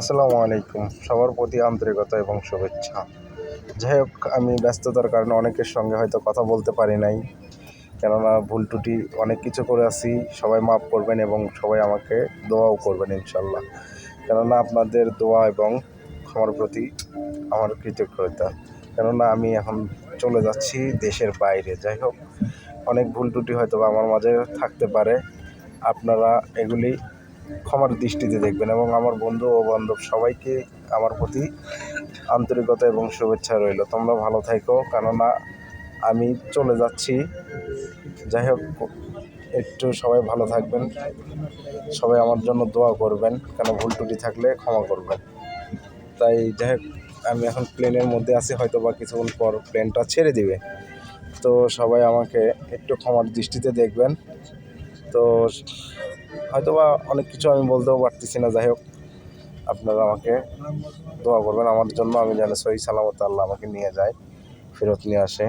আসসালামু আলাইকুম। সবার প্রতি আন্তরিকতা এবং শুভেচ্ছা। যাই হোক, আমি ব্যস্ততার কারণে অনেকের সঙ্গে হয়তো কথা বলতে পারি নাই। কেননা ভুল ত্রুটি, অনেক কিছু করে আছি। সবাই মাফ করবেন এবং সবাই আমাকে দোয়াও করবেন ইনশাল্লাহ কেননা আপনাদের দোয়া এবং ক্ষমার প্রতি আমার কৃতজ্ঞতা। কেননা আমি এখন চলে যাচ্ছি দেশের বাইরে। যাই হোক, অনেক ভুল ত্রুটি হয়তো আমার মাঝে থাকতে পারে। আপনারা এগুলি ক্ষমার দৃষ্টিতে দেখবেন এবং আমার বন্ধু ও বান্ধব সবাইকে আমার প্রতি আন্তরিকতা এবং শুভেচ্ছা রইল। তোমরা ভালো থাকো, কেননা আমি চলে যাচ্ছি। যাই হোক, একটু সবাই ভালো থাকবেন। সবাই আমার জন্য দোয়া করবেন, কেন ভুল ত্রুটি থাকলে ক্ষমা করবেন। তাই যাই হোক, আমি এখন প্লেনের মধ্যে আছি হয়তো বা কিছুক্ষণ পর প্লেনটা ছেড়ে দিবে। তো সবাই আমাকে একটু ক্ষমার দৃষ্টিতে দেখবেন। তো হয়তো বা অনেক কিছু আমি বলতেও পারতেছি না, যাই হোক। আপনারা আমাকে দোয়া করবেন, আমার জন্য আমি যেন সহি সালামত আল্লাহ আমাকে নিয়ে যায়, ফেরত নিয়ে আসে।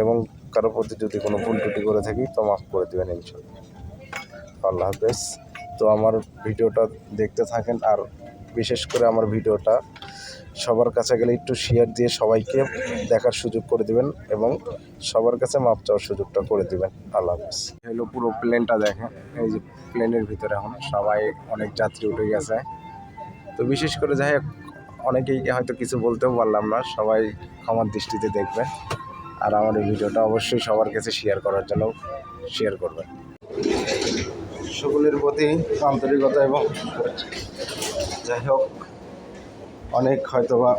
এবং কারও প্রতি যদি কোনো ভুল ত্রুটি করে থাকি, তো মাফ করে দেবেন ইনশাল্লাহ আল্লাহ হাফেজ। তো আমার ভিডিওটা দেখতে থাকেন, আর বিশেষ করে আমার ভিডিওটা সবার কাছে গেলে একটু শেয়ার দিয়ে সবাইকে দেখার সুযোগ করে দিবেন এবং সবার কাছে মাপ চাওয়ার সুযোগটা করে দিবেন। আল্লাহ হাফেজ। হলো পুরো প্লেনটা দেখেন। এই যে প্লেনের ভিতরে এখন সবাই অনেক যাত্রী উঠে গেছে। তো বিশেষ করে যাই অনেকেই হয়তো কিছু বলতেও পারলাম না, সবাই ক্ষমার দৃষ্টিতে দেখবেন। আর আমার এই ভিডিওটা অবশ্যই সবার কাছে শেয়ার করার জন্য শেয়ার করবেন। সকলের প্রতি আন্তরিকতা এবং যাই হোক অনেক হয়তোবা